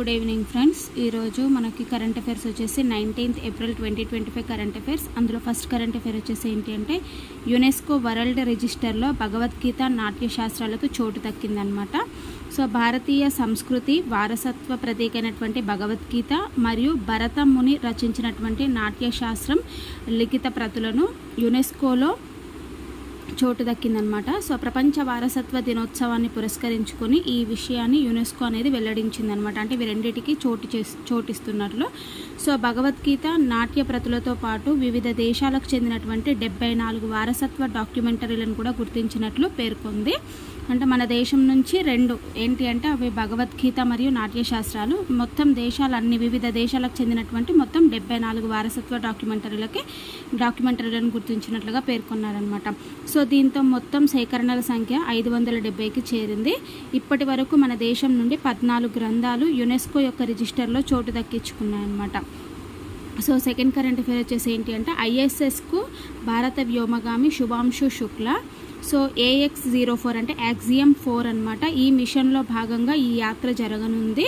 Good evening friends ఈరోజు మనకి current affairs వచ్చేసి nineteenth April twenty twenty five current affairs అందులో ఫస్ట్ కరెంట్ అఫైర్ వచ్చేసి ఏంటి అంటే యునెస్కో వరల్డ్ రిజిస్టర్లో భగవద్గీత నాట్యశాస్త్రాలకు చోటు దక్కిందనమాట సో భారతీయ సంస్కృతి వారసత్వ ప్రతీకైనటువంటి భగవద్గీత మరియు భరత ముని రచించినటువంటి నాట్యశాస్త్రం లిఖిత ప్రతులను యునెస్కోలో చోటు దక్కిందనమాట. సో ప్రపంచ వారసత్వ దినోత్సవాన్ని పురస్కరించుకొని ఈ విషయాన్ని యునెస్కో అనేది వెల్లడించిందనమాట. అంటే ఇవి రెండింటికి చోటు చేసి చోటిస్తున్నట్లు. సో భగవద్గీత నాట్య ప్రతులతో పాటు వివిధ దేశాలకు చెందినటువంటి డెబ్బై నాలుగు వారసత్వ డాక్యుమెంటరీలను కూడా గుర్తించినట్లు పేర్కొంది. అంటే మన దేశం నుంచి రెండు. ఏంటి అంటే అవి భగవద్గీత మరియు నాట్యశాస్త్రాలు. మొత్తం దేశాలు అన్ని వివిధ దేశాలకు చెందినటువంటి మొత్తం డెబ్బై నాలుగు వారసత్వ డాక్యుమెంటరీలకి డాక్యుమెంటరీలను గుర్తించినట్లుగా పేర్కొన్నారనమాట సో దీంతో మొత్తం సేకరణల సంఖ్య ఐదు వందల డెబ్బైకి చేరింది. ఇప్పటి వరకు మన దేశం నుండి పద్నాలుగు గ్రంథాలు యునెస్కో యొక్క రిజిస్టర్లో చోటు దక్కించుకున్నాయన్నమాట. సో సెకండ్ కరెంట్ అఫేర్ వచ్చేసి ఏంటి అంటే ఐఎస్ఎస్కు భారత వ్యోమగామి Shubhanshu Shukla so AX zero four అంటే యాక్సియం ఫోర్ అనమాట ఈ మిషన్లో భాగంగా ఈ యాత్ర జరగనుంది.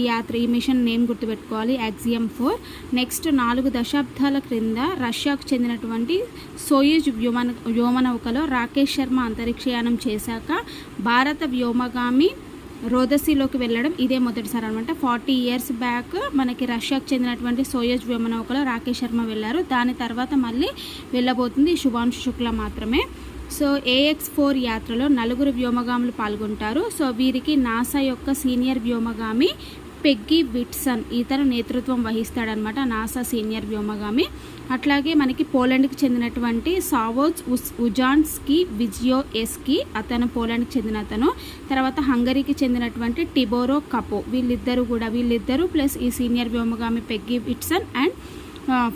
ఈ యాత్ర ఈ మిషన్ నేమ్ గుర్తుపెట్టుకోవాలి యాక్సియం ఫోర్ నెక్స్ట్ నాలుగు దశాబ్దాల క్రింద రష్యాకు చెందినటువంటి సోయూజ్ వ్యోమన వ్యోమనౌకలో రాకేష్ శర్మ అంతరిక్షయానం చేశాక భారత వ్యోమగామి రోదసీలోకి వెళ్ళడం ఇదే మొదటిసారి అనమాట ఫార్టీ ఇయర్స్ బ్యాక్ మనకి రష్యాకు చెందినటువంటి సోయజ్ వ్యోమనౌకలో రాకేష్ శర్మ వెళ్ళారు. దాని తర్వాత మళ్ళీ వెళ్ళబోతుంది శుభాంశు శుక్ల మాత్రమే. సో ఏఎక్స్ ఫోర్ యాత్రలో నలుగురు వ్యోమగాములు పాల్గొంటారు. సో వీరికి నాసా యొక్క సీనియర్ వ్యోమగామి పెగ్గి విట్సన్ ఇతను నేతృత్వం వహిస్తాడనమాట నాసా సీనియర్ వ్యోమగామి. అట్లాగే మనకి పోలాండ్కి చెందినటువంటి సావోజ్ ఉస్ ఉజాన్స్కి విజియో ఎస్కి అతను పోలాండ్కి చెందిన అతను. తర్వాత హంగరీకి చెందినటువంటి టిబోరో కపో. వీళ్ళిద్దరూ కూడా వీళ్ళిద్దరూ ప్లస్ ఈ senior వ్యోమగామి Peggy Whitson and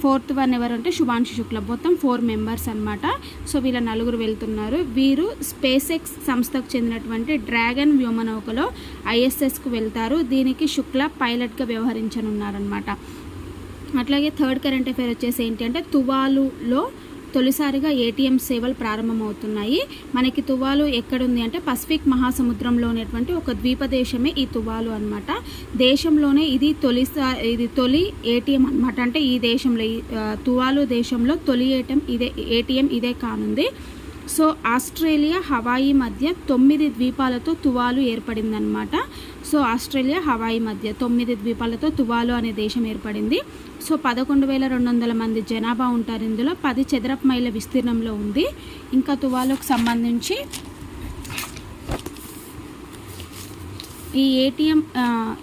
fourth one ఎవరు అంటే శుభాంశు శుక్ల. మొత్తం ఫోర్ మెంబర్స్ అన్నమాట. సో వీళ్ళ నలుగురు వెళ్తున్నారు. వీరు స్పేస్ ఎక్స్ సంస్థకు చెందినటువంటి డ్రాగన్ వ్యోమనౌకలో ఐఎస్ఎస్కు వెళ్తారు. దీనికి శుక్ల పైలట్గా వ్యవహరించనున్నారనమాట అట్లాగే థర్డ్ కరెంట్ అఫైర్ వచ్చేసి ఏంటి అంటే తువాలులో తొలిసారిగా ఏటీఎం సేవలు ప్రారంభమవుతున్నాయి. మనకి తువాలు ఎక్కడుంది అంటే పసిఫిక్ మహాసముద్రంలో ఉన్నటువంటి ఒక ద్వీప దేశమే ఈ తువాలు అనమాట దేశంలోనే ఇది తొలిసారి ఇది తొలి ఏటీఎం అన్నమాట. అంటే ఈ దేశంలో తువాలు దేశంలో తొలి ఏటీఎం ఇదే ఏటీఎం ఇదే కానుంది. సో ఆస్ట్రేలియా హవాయి మధ్య తొమ్మిది ద్వీపాలతో తువాలు ఏర్పడిందనమాట సో ఆస్ట్రేలియా హవాయి మధ్య తొమ్మిది ద్వీపాలతో తువాలు అనే దేశం ఏర్పడింది. సో పదకొండు వేల రెండు వందల మంది జనాభా ఉంటారు. ఇందులో పది చదరపు మైళ్ళ విస్తీర్ణంలో ఉంది. ఇంకా తువాలుకు సంబంధించి ఈ ఏటీఎం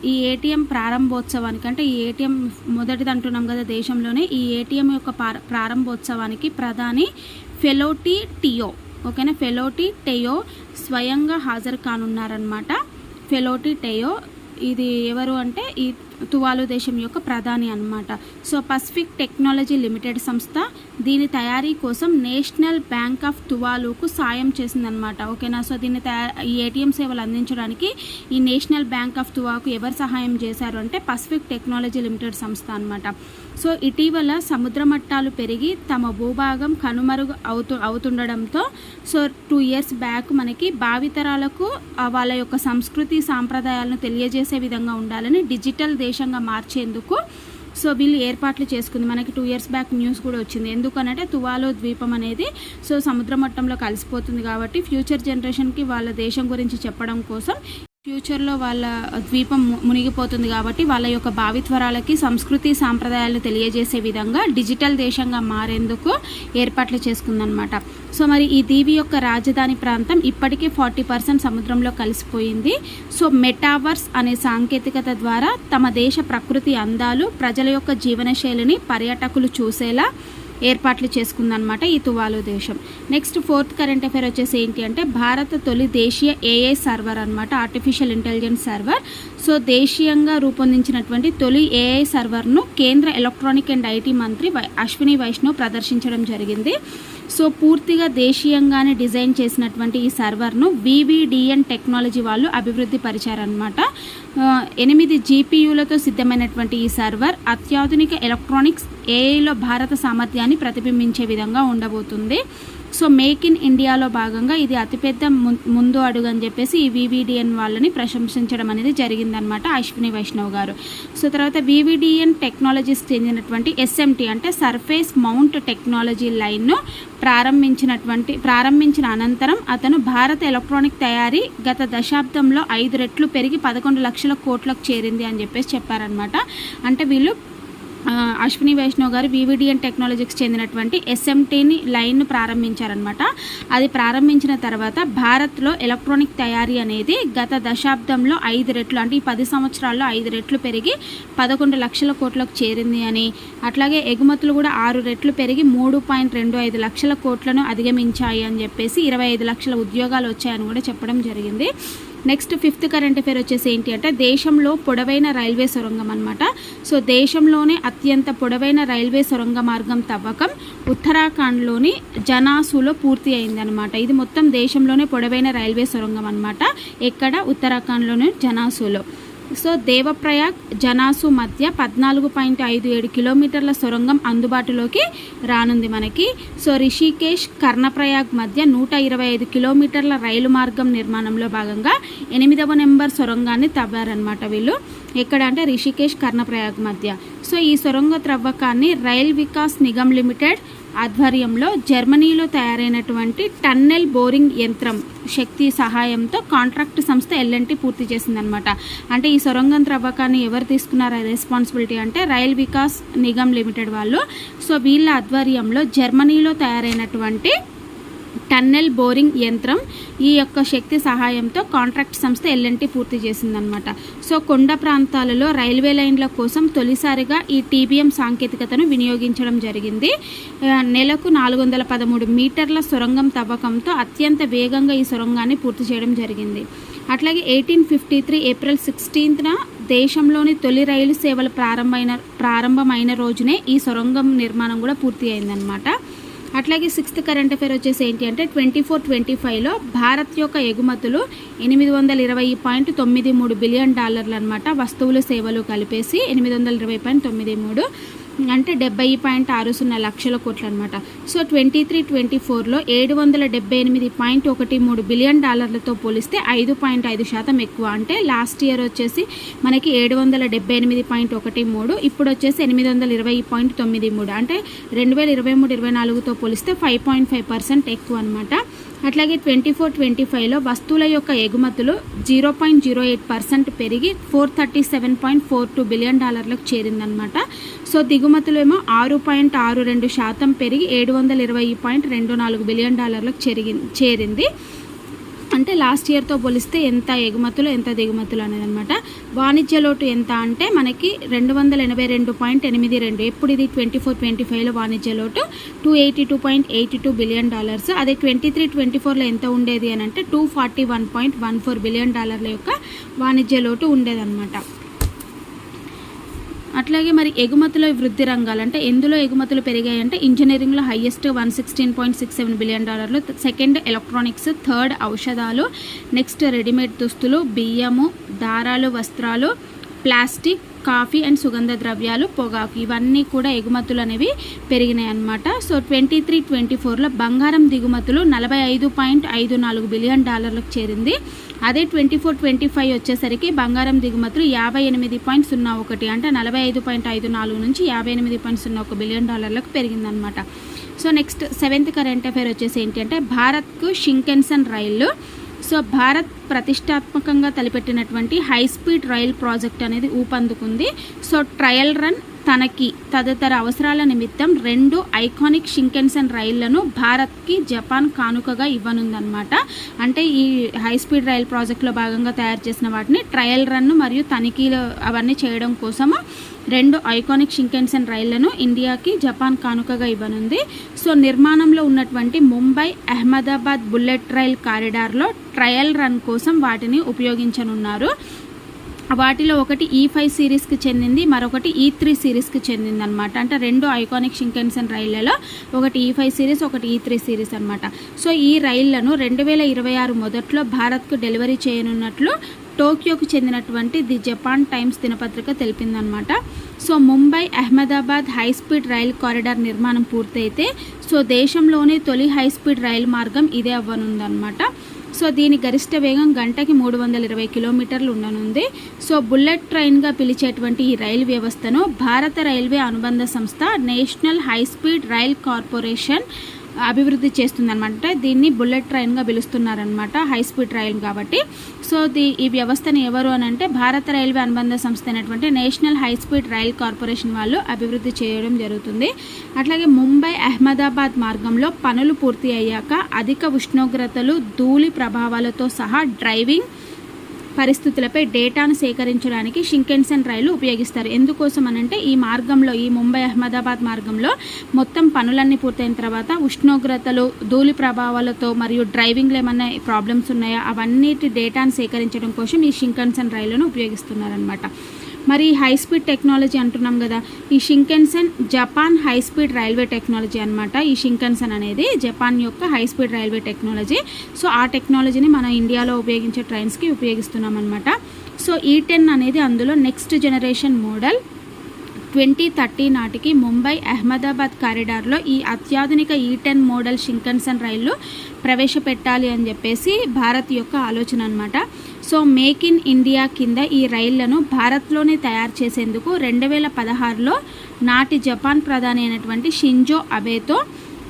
ఈ ఏటీఎం ప్రారంభోత్సవానికి అంటే ఈ ఏటీఎం మొదటిది అంటున్నాం కదా దేశంలోనే. ఈ ఏటీఎం యొక్క పార- ప్రారంభోత్సవానికి ప్రధాని ఫెలోటి టియో ఓకేనా? ఫెలోటి టెయో స్వయంగా హాజరు కానున్నారనమాట ఫెలోటి టెయో ఇది ఎవరు అంటే ఈ తువాలు దేశం యొక్క ప్రధాని అనమాట సో పసిఫిక్ టెక్నాలజీ లిమిటెడ్ సంస్థ దీని తయారీ కోసం నేషనల్ బ్యాంక్ ఆఫ్ తువాలుకు సాయం చేసిందనమాట ఓకేనా? సో దీన్ని ఈ ఏటీఎం సేవలు అందించడానికి ఈ నేషనల్ బ్యాంక్ ఆఫ్ తువాకు ఎవరు సహాయం చేశారు అంటే పసిఫిక్ టెక్నాలజీ లిమిటెడ్ సంస్థ అనమాట సో ఇటీవల సముద్ర మట్టాలు పెరిగి తమ భూభాగం కనుమరుగు అవుతు అవుతుండడంతో సో టూ ఇయర్స్ బ్యాక్ మనకి భావితరాలకు వాళ్ళ యొక్క సంస్కృతి సాంప్రదాయాలను తెలియజేసే విధంగా ఉండాలని డిజిటల్ దేశంగా మార్చేందుకు సో వీళ్ళు ఏర్పాట్లు చేసుకుంది. మనకి టూ ఇయర్స్ బ్యాక్ న్యూస్ కూడా వచ్చింది. ఎందుకనంటే తువాలో ద్వీపం అనేది సో సముద్ర మట్టంలో కలిసిపోతుంది కాబట్టి ఫ్యూచర్ జనరేషన్కి వాళ్ళ దేశం గురించి చెప్పడం కోసం ఫ్యూచర్లో వాళ్ళ ద్వీపం మునిగిపోతుంది కాబట్టి వాళ్ళ యొక్క భావిత్వరాలకి సంస్కృతి సాంప్రదాయాలను తెలియజేసే విధంగా డిజిటల్ దేశంగా మారేందుకు ఏర్పాట్లు చేసుకుందనమాట సో మరి ఈ దీవి యొక్క రాజధాని ప్రాంతం ఇప్పటికే ఫార్టీ పర్సెంట్ సముద్రంలో కలిసిపోయింది. సో మెటావర్స్ అనే సాంకేతికత ద్వారా తమ దేశ ప్రకృతి అందాలు ప్రజల యొక్క జీవనశైలిని పర్యాటకులు చూసేలా ఏర్పాట్లు చేసుకుందనమాట ఈ తువాలు దేశం. నెక్స్ట్ ఫోర్త్ కరెంట్ అఫైర్ వచ్చేసి ఏంటి అంటే భారత తొలి దేశీయ ఏఐ సర్వర్ అనమాట ఆర్టిఫిషియల్ ఇంటెలిజెన్స్ సర్వర్ సో దేశీయంగా రూపొందించినటువంటి తొలి ఏఐ సర్వర్ను కేంద్ర ఎలక్ట్రానిక్ అండ్ ఐటీ మంత్రి వై- అశ్విని వైష్ణవ్ ప్రదర్శించడం జరిగింది. సో పూర్తిగా దేశీయంగానే డిజైన్ చేసినటువంటి ఈ సర్వర్ను వివిడిఎన్ టెక్నాలజీ వాళ్ళు అభివృద్ధి పరిచారనమాట ఎనిమిది జీపీయూలతో సిద్ధమైనటువంటి ఈ సర్వర్ అత్యాధునిక ఎలక్ట్రానిక్స్ ఏఐలో భారత సామర్థ్యాన్ని ప్రతిబింబించే విధంగా ఉండబోతుంది. సో మేక్ ఇన్ ఇండియాలో భాగంగా ఇది అతిపెద్ద ముందు అడుగు అని చెప్పేసి ఈ వివిడిఎన్ వాళ్ళని ప్రశంసించడం అనేది జరిగిందనమాట అశ్విని వైష్ణవ్ గారు. సో తర్వాత వివిడిఎన్ టెక్నాలజీస్ చెందినటువంటి ఎస్ఎంటీ అంటే సర్ఫేస్ మౌంట్ టెక్నాలజీ లైన్ను ప్రారంభించినటువంటి ప్రారంభించిన అనంతరం అతను భారత ఎలక్ట్రానిక్ తయారీ గత దశాబ్దంలో ఐదు రెట్లు పెరిగి పదకొండు లక్షల కోట్లకు చేరింది అని చెప్పేసి చెప్పారనమాట అంటే వీళ్ళు అశ్విని వైష్ణవ్ గారు వివిడిఎన్ టెక్నాలజీకి చెందినటువంటి ఎస్ఎంటీని లైన్ను ప్రారంభించారనమాట అది ప్రారంభించిన తర్వాత భారత్లో ఎలక్ట్రానిక్ తయారీ అనేది గత దశాబ్దంలో ఐదు రెట్లు అంటే ఈ పది సంవత్సరాల్లో ఐదు రెట్లు పెరిగి పదకొండు లక్షల కోట్లకు చేరింది అని. అట్లాగే ఎగుమతులు కూడా ఆరు రెట్లు పెరిగి మూడు పాయింట్ రెండు ఐదు లక్షల కోట్లను అధిగమించాయి అని చెప్పేసి ఇరవై ఐదు లక్షల ఉద్యోగాలు వచ్చాయని కూడా చెప్పడం జరిగింది. నెక్స్ట్ ఫిఫ్త్ కరెంట్ అఫేర్ వచ్చేసి ఏంటి అంటే దేశంలో పొడవైన రైల్వే సొరంగం అనమాట సో దేశంలోనే అత్యంత పొడవైన రైల్వే సొరంగ మార్గం తవ్వకం ఉత్తరాఖండ్లోని జనాసులో పూర్తి అయిందనమాట ఇది మొత్తం దేశంలోనే పొడవైన రైల్వే సొరంగం అనమాట ఎక్కడ? ఉత్తరాఖండ్లోని జనాసులో. సో దేవప్రయాగ్ జనాసు మధ్య పద్నాలుగు పాయింట్ ఐదు ఏడు కిలోమీటర్ల సొరంగం అందుబాటులోకి రానుంది మనకి. సో రిషికేష్ కర్ణప్రయాగ్ మధ్య నూట ఇరవై ఐదు కిలోమీటర్ల రైలు మార్గం నిర్మాణంలో భాగంగా ఎనిమిదవ నెంబర్ సొరంగాన్ని తవ్వారనమాట వీళ్ళు. ఎక్కడ అంటే రిషికేష్ కర్ణప్రయాగ్ మధ్య. సో ఈ సొరంగ త్రవ్వకాన్ని రైల్ వికాస్ నిగమ్ లిమిటెడ్ ఆధ్వర్యంలో జర్మనీలో తయారైనటువంటి టన్నెల్ బోరింగ్ యంత్రం శక్తి సహాయంతో కాంట్రాక్ట్ సంస్థ ఎల్ఎన్టీ పూర్తి చేసిందనమాట అంటే ఈ సొరంగం త్రవ్వకాన్ని ఎవరు తీసుకున్నారు? రెస్పాన్సిబిలిటీ అంటే రైల్ వికాస్ నిగమ్ లిమిటెడ్ వాళ్ళు. సో వీళ్ళ ఆధ్వర్యంలో జర్మనీలో తయారైనటువంటి టన్నెల్ బోరింగ్ యంత్రం ఈ యొక్క శక్తి సహాయంతో కాంట్రాక్ట్ సంస్థ ఎల్ఎన్టీ పూర్తి చేసిందనమాట సో కొండ ప్రాంతాలలో రైల్వే లైన్ల కోసం తొలిసారిగా ఈ టీబీఎం సాంకేతికతను వినియోగించడం జరిగింది. నెలకు నాలుగు వందల పదమూడు మీటర్ల సొరంగం తవ్వకంతో అత్యంత వేగంగా ఈ సొరంగాన్ని పూర్తి చేయడం జరిగింది. అట్లాగే ఎయిటీన్ ఫిఫ్టీ త్రీ ఏప్రిల్ సిక్స్టీన్త్న దేశంలోని తొలి రైలు సేవలు ప్రారంభమైన ప్రారంభమైన రోజునే ఈ సొరంగం నిర్మాణం కూడా పూర్తి అయిందనమాట అట్లాగే సిక్స్త్ కరెంట్ అఫేర్ వచ్చేసి ఏంటి అంటే ట్వంటీ ఫోర్ ట్వంటీ ఫైవ్లో భారత్ యొక్క ఎగుమతులు ఎనిమిది వందల ఇరవై పాయింట్ తొమ్మిది మూడు బిలియన్ డాలర్లు అనమాట వస్తువులు సేవలు కలిపేసి ఎనిమిది వందల ఇరవై పాయింట్ తొమ్మిది మూడు అంటే డెబ్బై పాయింట్ ఆరు సున్నా లక్షల కోట్లు అనమాట సో ట్వంటీ త్రీ ట్వంటీ ఫోర్లో ఏడు వందల డెబ్బై ఎనిమిది పాయింట్ ఒకటి మూడు బిలియన్ డాలర్లతో పోలిస్తే ఐదు పాయింట్ ఐదు శాతం ఎక్కువ. అంటే లాస్ట్ ఇయర్ వచ్చేసి మనకి ఏడు వందల డెబ్బై ఎనిమిది పాయింట్ ఒకటి మూడు ఇప్పుడు వచ్చేసి ఎనిమిది వందల ఇరవై పాయింట్ తొమ్మిది మూడు. అంటే రెండు వేల ఇరవై మూడు ఇరవై నాలుగుతో పోలిస్తే ఫైవ్ పాయింట్ ఫైవ్ పర్సెంట్ ఎక్కువ అనమాట అట్లాగే ట్వంటీ ఫోర్ ట్వంటీ ఫైవ్లో వస్తువుల యొక్క ఎగుమతులు zero point zero eight percent పెరిగి four thirty seven point four two billion డాలర్లకు చేరిందనమాట సో దిగుమతులు ఏమో ఆరు పాయింట్ ఆరు రెండు శాతం పెరిగి ఏడు వందల ఇరవై పాయింట్ రెండు నాలుగు బిలియన్ డాలర్లకు చేరిగి చేరింది. అంటే లాస్ట్ ఇయర్తో పోలిస్తే ఎంత ఎగుమతులు ఎంత దిగుమతులు అనేది అనమాట. వాణిజ్య లోటు ఎంత అంటే మనకి రెండు వందల ఎనభై రెండు పాయింట్ ఎనిమిది రెండు. ఎప్పుడు ఇది ట్వంటీ ఫోర్ ట్వంటీ ఫైవ్లో వాణిజ్య లోటు? Two eighty two point eighty two billion dollars అదే ట్వంటీ త్రీ ట్వంటీ ఫోర్లో ఎంత ఉండేది అని అంటే two forty one point one four billion డాలర్ల యొక్క వాణిజ్య లోటు ఉండేదన్నమాట. అట్లాగే మరి ఎగుమతుల వృద్ధి రంగాలు అంటే ఎందులో ఎగుమతులు పెరిగాయంటే ఇంజనీరింగ్లో highest one sixteen point six seven billion డాలర్లు సెకండ్ ఎలక్ట్రానిక్స్ థర్డ్ ఔషధాలు నెక్స్ట్ రెడీమేడ్ దుస్తులు బియ్యము దారాలు వస్త్రాలు ప్లాస్టిక్ కాఫీ అండ్ సుగంధ ద్రవ్యాలు పొగాకు ఇవన్నీ కూడా ఎగుమతులు అనేవి పెరిగినాయి అన్నమాట. సో ట్వంటీ త్రీ ట్వంటీ ఫోర్లో బంగారం దిగుమతులు నలభై ఐదు పాయింట్ ఐదు నాలుగు బిలియన్ డాలర్లకు చేరింది. అదే ట్వంటీ ఫోర్ ట్వంటీ ఫైవ్ వచ్చేసరికి బంగారం దిగుమతులు యాభై ఎనిమిది పాయింట్ సున్నా ఒకటి అంటే నలభై ఐదు పాయింట్ ఐదు నాలుగు నుంచి యాభై ఎనిమిది పాయింట్ సున్నా ఒక బిలియన్ డాలర్లకు పెరిగిందనమాట so next seventh current affair వచ్చేసి ఏంటి అంటే భారత్కు షింకెన్సన్ రైళ్ళు సో భారత్ ప్రతిష్టాత్మకంగా తలపెట్టినటువంటి హై స్పీడ్ రైల్ ప్రాజెక్ట్ అనేది ఊపందుకుంది. సో ట్రయల్ రన్ తనకి తదితర అవసరాల నిమిత్తం రెండు ఐకానిక్ షింకెన్సన్ రైళ్ళను భారత్కి జపాన్ కానుకగా ఇవ్వనుందన్నమాట. అంటే ఈ హై స్పీడ్ రైల్ ప్రాజెక్టులో భాగంగా తయారు చేసిన వాటిని ట్రయల్ రన్ మరియు తనిఖీలు అవన్నీ చేయడం కోసము రెండు ఐకానిక్ షింకెన్సన్ రైళ్ళను ఇండియాకి జపాన్ కానుకగా ఇవ్వనుంది. సో నిర్మాణంలో ఉన్నటువంటి ముంబై అహ్మదాబాద్ బుల్లెట్ రైల్ కారిడార్లో ట్రయల్ రన్ కోసం వాటిని ఉపయోగించనున్నారు. వాటిలో ఒకటి e ఈ ఫైవ్ సిరీస్కి చెందింది మరొకటి e ఈ త్రీ సిరీస్కి చెందింది అనమాట అంటే రెండు ఐకానిక్ షింకెన్సన్ రైళ్ళలో ఒకటి e ఈ ఫైవ్ సిరీస్ ఒకటి ఈ త్రీ సిరీస్ అనమాట సో ఈ రైళ్ళను రెండు వేల ఇరవై ఆరు మొదట్లో భారత్కు డెలివరీ చేయనున్నట్లు టోక్యోకు చెందినటువంటి ది జపాన్ టైమ్స్ దినపత్రిక తెలిపిందనమాట so Mumbai Ahmedabad high speed rail corridor నిర్మాణం పూర్తయితే సో దేశంలోనే తొలి హై స్పీడ్ రైలు మార్గం ఇదే అవ్వనుందనమాట సో దీని గరిష్ట వేగం గంటకి మూడు వందల ఇరవై కిలోమీటర్లు ఉండనుంది. సో బుల్లెట్ ట్రైన్గా పిలిచేటువంటి ఈ రైలు వ్యవస్థను భారత రైల్వే అనుబంధ సంస్థ national high speed rail corporation అభివృద్ధి చేస్తుందన్నమాట. దీన్ని బుల్లెట్ ట్రైన్గా పిలుస్తున్నారనమాట హై స్పీడ్ రైల్ కాబట్టి. సో దీ ఈ వ్యవస్థను ఎవరు అని అంటే భారత రైల్వే అనుబంధ సంస్థ అయినటువంటి national high speed rail corporation వాళ్ళు అభివృద్ధి చేయడం జరుగుతుంది. అట్లాగే ముంబై అహ్మదాబాద్ మార్గంలో పనులు పూర్తి అయ్యాక అధిక ఉష్ణోగ్రతలు ధూళి ప్రభావాలతో సహా డ్రైవింగ్ పరిస్థితులపై డేటాను సేకరించడానికి షింకెన్సన్ రైలు ఉపయోగిస్తారు. ఎందుకోసం అనంటే ఈ మార్గంలో ఈ ముంబై అహ్మదాబాద్ మార్గంలో మొత్తం పనులన్నీ పూర్తయిన తర్వాత ఉష్ణోగ్రతలు ధూళి ప్రభావాలతో మరియు డ్రైవింగ్లో ఏమన్నా ప్రాబ్లమ్స్ ఉన్నాయా? అవన్నిటి డేటాను సేకరించడం కోసం ఈ షింకెన్సన్ రైలును ఉపయోగిస్తున్నారనమాట మరి హై స్పీడ్ టెక్నాలజీ అంటున్నాం కదా. ఈ Shinkansen Japan high speed railway technology అనమాట ఈ షింకెన్సన్ అనేది జపాన్ యొక్క high speed railway technology so ఆ టెక్నాలజీని మన ఇండియాలో ఉపయోగించే ట్రైన్స్కి ఉపయోగిస్తున్నాం అనమాట సో ఈ టెన్ అనేది అందులో next generation model twenty thirty నాటికి ముంబై అహ్మదాబాద్ కారిడార్లో ఈ అత్యాధునిక ఈ టెన్ మోడల్ షింకన్సన్ రైళ్ళు ప్రవేశపెట్టాలి అని చెప్పేసి భారత్ యొక్క ఆలోచన అనమాట సో మేక్ ఇన్ ఇండియా కింద ఈ రైళ్ళను భారత్లోనే తయారు చేసేందుకు రెండు వేల పదహారులో నాటి జపాన్ ప్రధాని అయినటువంటి షింజో అబేతో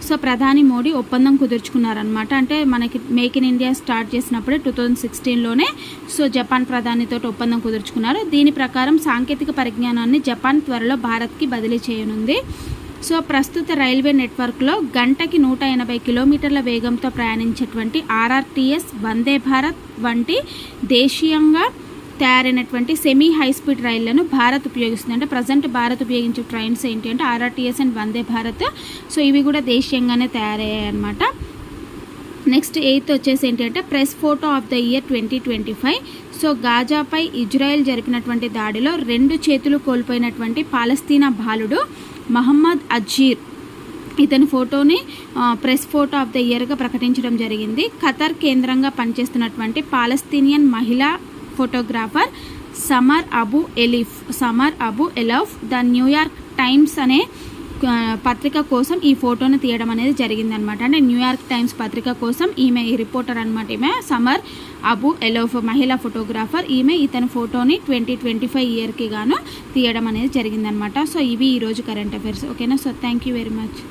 సో ప్రధాని మోడీ ఒప్పందం కుదుర్చుకున్నారనమాట అంటే మనకి మేక్ ఇన్ ఇండియా స్టార్ట్ చేసినప్పుడే టూ థౌజండ్ సిక్స్టీన్లోనే సో జపాన్ ప్రధానితో ఒప్పందం కుదుర్చుకున్నారు. దీని ప్రకారం సాంకేతిక పరిజ్ఞానాన్ని జపాన్ త్వరలో భారత్కి బదిలీ చేయనుంది. సో ప్రస్తుత రైల్వే నెట్వర్క్లో గంటకి నూట ఎనభై కిలోమీటర్ల వేగంతో ప్రయాణించేటువంటి ఆర్ఆర్టీఎస్ వందే భారత్ వంటి దేశీయంగా తయారైనటువంటి సెమీ హై స్పీడ్ రైళ్ళను భారత్ ఉపయోగిస్తుంది. అంటే ప్రజెంట్ భారత్ ఉపయోగించే ట్రైన్స్ ఏంటి అంటే RRTS and Vande Bharat. So ఇవి కూడా దేశీయంగానే తయారయ్యాయి అనమాట నెక్స్ట్ ఎయిత్ వచ్చేసి ఏంటంటే press photo of the year twenty twenty five so గాజాపై Israel జరిపినటువంటి దాడిలో రెండు చేతులు కోల్పోయినటువంటి పాలస్తీనా బాలుడు మహమ్మద్ అజీర్. ఇతని ఫోటోని ప్రెస్ ఫోటో ఆఫ్ ద ఇయర్గా ప్రకటించడం జరిగింది. ఖతర్ కేంద్రంగా పనిచేస్తున్నటువంటి పాలస్తీనియన్ మహిళా photographer Samar Abu Elif Samar Abu Elaf the New York Times అనే పత్రిక కోసం ఈ ఫోటోను తీయడం అనేది జరిగిందనమాట. అంటే న్యూయార్క్ టైమ్స్ పత్రిక కోసం ఈమె ఈ రిపోర్టర్ అనమాట ఈమె సమర్ అబు ఎలోఫ్ మహిళా ఫోటోగ్రాఫర్. ఈమె ఇతని ఫోటోని ట్వంటీ ట్వంటీ ఫైవ్ ఇయర్కి గాను తీయడం అనేది జరిగిందనమాట. సో ఇవి ఈరోజు కరెంట్ అఫైర్స్. ఓకేనా? So thank you very much